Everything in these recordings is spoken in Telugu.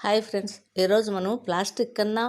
హాయ్ ఫ్రెండ్స్ ఈరోజు మనం ప్లాస్టిక్ కన్నా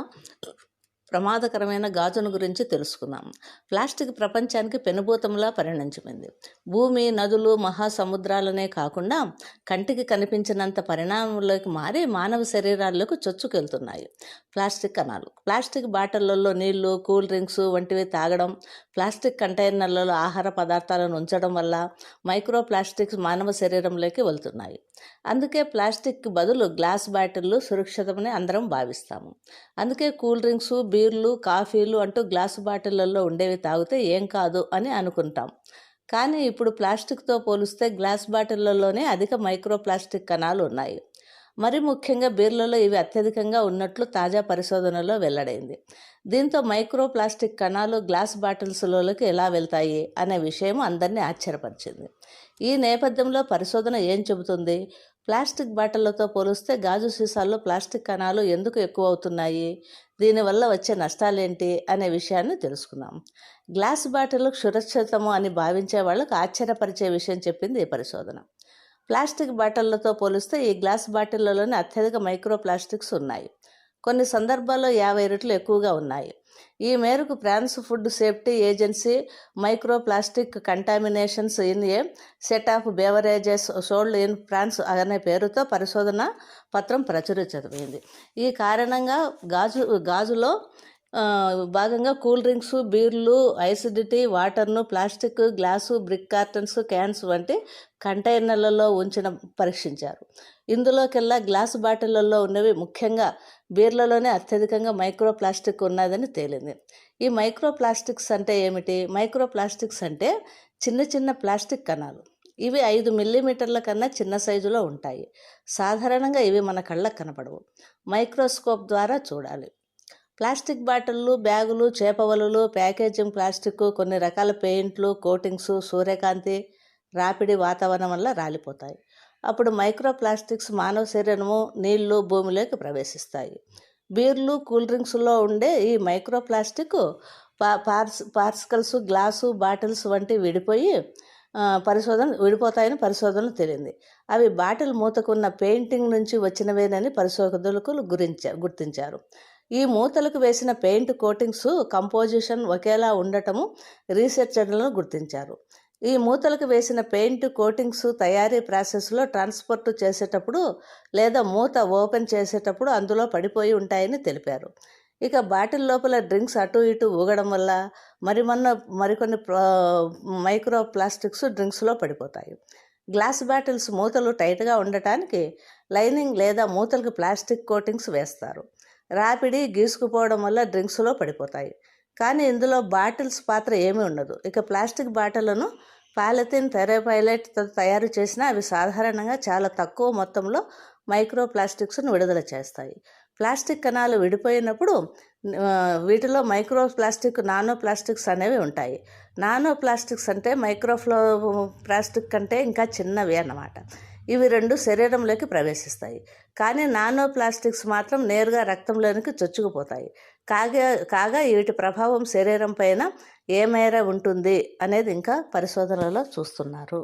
ప్రమాదకరమైన గాజును గురించి తెలుసుకుందాం. ప్లాస్టిక్ ప్రపంచానికి పెనుభూతంలా పరిణించింది భూమి నదులు మహాసముద్రాలనే కాకుండా కంటికి కనిపించినంత పరిణామంలోకి మారి మానవ శరీరాల్లోకి చొచ్చుకెళ్తున్నాయి. ప్లాస్టిక్ కణాలు. ప్లాస్టిక్ బాటిళ్ళలో నీళ్ళు కూల్ డ్రింక్స్ వంటివి తాగడం ప్లాస్టిక్ కంటైనర్లలో ఆహార పదార్థాలను ఉంచడం వల్ల మైక్రో ప్లాస్టిక్స్ మానవ శరీరంలోకి వెళ్తున్నాయి. అందుకే ప్లాస్టిక్ బదులు గ్లాస్ బాటిళ్ళు సురక్షితమని అందరం భావిస్తాము. అందుకే కూల్ డ్రింక్స్ బీర్లు కాఫీలు అంటూ గ్లాసు బాటిళ్ళలో ఉండేవి తాగితే ఏం కాదు అని అనుకుంటాం. కానీ ఇప్పుడు ప్లాస్టిక్తో పోలిస్తే గ్లాస్ బాటిళ్ళలోనే అధిక మైక్రో ప్లాస్టిక్ కణాలు ఉన్నాయి. మరి ముఖ్యంగా బీర్లలో ఇవి అత్యధికంగా ఉన్నట్లు తాజా పరిశోధనలో వెల్లడైంది. దీంతో మైక్రో ప్లాస్టిక్ కణాలు గ్లాస్ బాటిల్స్లోకి ఎలా వెళ్తాయి అనే విషయం అందరినీ ఆశ్చర్యపరిచింది. ఈ నేపథ్యంలో పరిశోధన ఏం చెబుతుంది? ప్లాస్టిక్ బాటిళ్ళతో పోలిస్తే గాజు సీసాల్లో ప్లాస్టిక్ కణాలు ఎందుకు ఎక్కువ అవుతున్నాయి దీనివల్ల వచ్చే నష్టాలేంటి? అనే విషయాన్ని తెలుసుకుందాం. గ్లాస్ బాటిల్ సురక్షితము అని భావించే వాళ్ళకు ఆశ్చర్యపరిచే విషయం చెప్పింది ఈ పరిశోధన. ప్లాస్టిక్ బాటిళ్ళతో పోలిస్తే ఈ గ్లాస్ బాటిళ్ళలోనే అత్యధిక మైక్రో ప్లాస్టిక్స్ ఉన్నాయి. కొన్ని సందర్భాల్లో యాభై రెట్లు ఎక్కువగా ఉన్నాయి. ఈ మేరకు France food safety agency micro plastic contaminations in a set of beverages sold in France అనే పేరుతో పరిశోధన పత్రం ప్రచురించబడింది. ఈ కారణంగా గాజు గాజులో భాగంగా కూల్ డ్రింక్స్ బీర్లు ఐసిడిటీ వాటర్ను plastic glass brick cartons cans వంటి కంటైనర్లలో ఉంచిన పరీక్షించారు. ఇందులోకెల్లా గ్లాసు బాటిళ్ళలో ఉన్నవి ముఖ్యంగా బీర్లలోనే అత్యధికంగా మైక్రో ప్లాస్టిక్ ఉన్నదని తేలింది. ఈ మైక్రో ప్లాస్టిక్స్ అంటే ఏమిటి? మైక్రో ప్లాస్టిక్స్ అంటే చిన్న చిన్న ప్లాస్టిక్ కణాలు. ఇవి ఐదు మిల్లీమీటర్ల కన్నా చిన్న సైజులో ఉంటాయి. సాధారణంగా ఇవి మన కళ్ళకు కనపడవు. మైక్రోస్కోప్ ద్వారా చూడాలి. ప్లాస్టిక్ బాటిళ్ళు బ్యాగులు చేపవలలు ప్యాకేజింగ్ ప్లాస్టిక్ కొన్ని రకాల పెయింట్లు కోటింగ్స్ సూర్యకాంతి రాపిడి వాతావరణం వల్ల రాలిపోతాయి. అప్పుడు మైక్రో ప్లాస్టిక్స్ మానవ శరీరము నీళ్ళు భూమిలోకి ప్రవేశిస్తాయి. బీర్లు కూల్ డ్రింక్స్లో ఉండే ఈ మైక్రో ప్లాస్టిక్ పా పార్స్ పార్సికల్స్ గ్లాసు బాటిల్స్ వంటి విడిపోయి పరిశోధన విడిపోతాయని పరిశోధనలు తెలియంది అవి బాటిల్ మూతకున్న పెయింటింగ్ నుంచి వచ్చినవేనని పరిశోధకులు గురించా గుర్తించారు. ఈ మూతలకు వేసిన పెయింట్ కోటింగ్స్ కంపోజిషన్ ఒకేలా ఉండటము రీసెర్చర్లను గుర్తించారు. ఈ మూతలకు వేసిన పెయింట్ కోటింగ్స్ తయారీ ప్రాసెస్లో ట్రాన్స్పోర్ట్ చేసేటప్పుడు లేదా మూత ఓపెన్ చేసేటప్పుడు అందులో పడిపోయి ఉంటాయని తెలిపారు. ఇక బాటిల్ లోపల డ్రింక్స్ అటు ఇటు ఊగడం వల్ల మరిమన్న మరికొన్ని మైక్రో ప్లాస్టిక్స్ డ్రింక్స్లో పడిపోతాయి. గ్లాస్ బాటిల్స్ మూతలు టైట్గా ఉండటానికి లైనింగ్ లేదా మూతలకు ప్లాస్టిక్ కోటింగ్స్ వేస్తారు. రాపిడి గీసుకుపోవడం వల్ల డ్రింక్స్లో పడిపోతాయి. కానీ ఇందులో బాటిల్స్ పాత్ర ఏమీ ఉండదు. ఇక ప్లాస్టిక్ బాటిళ్ళను పాలిథిన్ థెరపైలైట్తో తయారు చేసినా అవి సాధారణంగా చాలా తక్కువ మొత్తంలో మైక్రో ప్లాస్టిక్స్ను విడుదల చేస్తాయి. ప్లాస్టిక్ కణాలు విడిపోయినప్పుడు వీటిలో మైక్రో ప్లాస్టిక్ నానో ప్లాస్టిక్స్ అనేవి ఉంటాయి. నానో ప్లాస్టిక్స్ అంటే మైక్రోఫ్లో ప్లాస్టిక్ కంటే ఇంకా చిన్నవి అన్నమాట. ఇవి రెండు శరీరంలోకి ప్రవేశిస్తాయి. కానీ నానో ప్లాస్టిక్స్ మాత్రం నేరుగా రక్తంలోనికి చొచ్చుకుపోతాయి. కాగా కాగా వీటి ప్రభావం శరీరం పైన ఏ మేర ఉంటుంది అనేది ఇంకా పరిశోధనలో చూస్తున్నారు.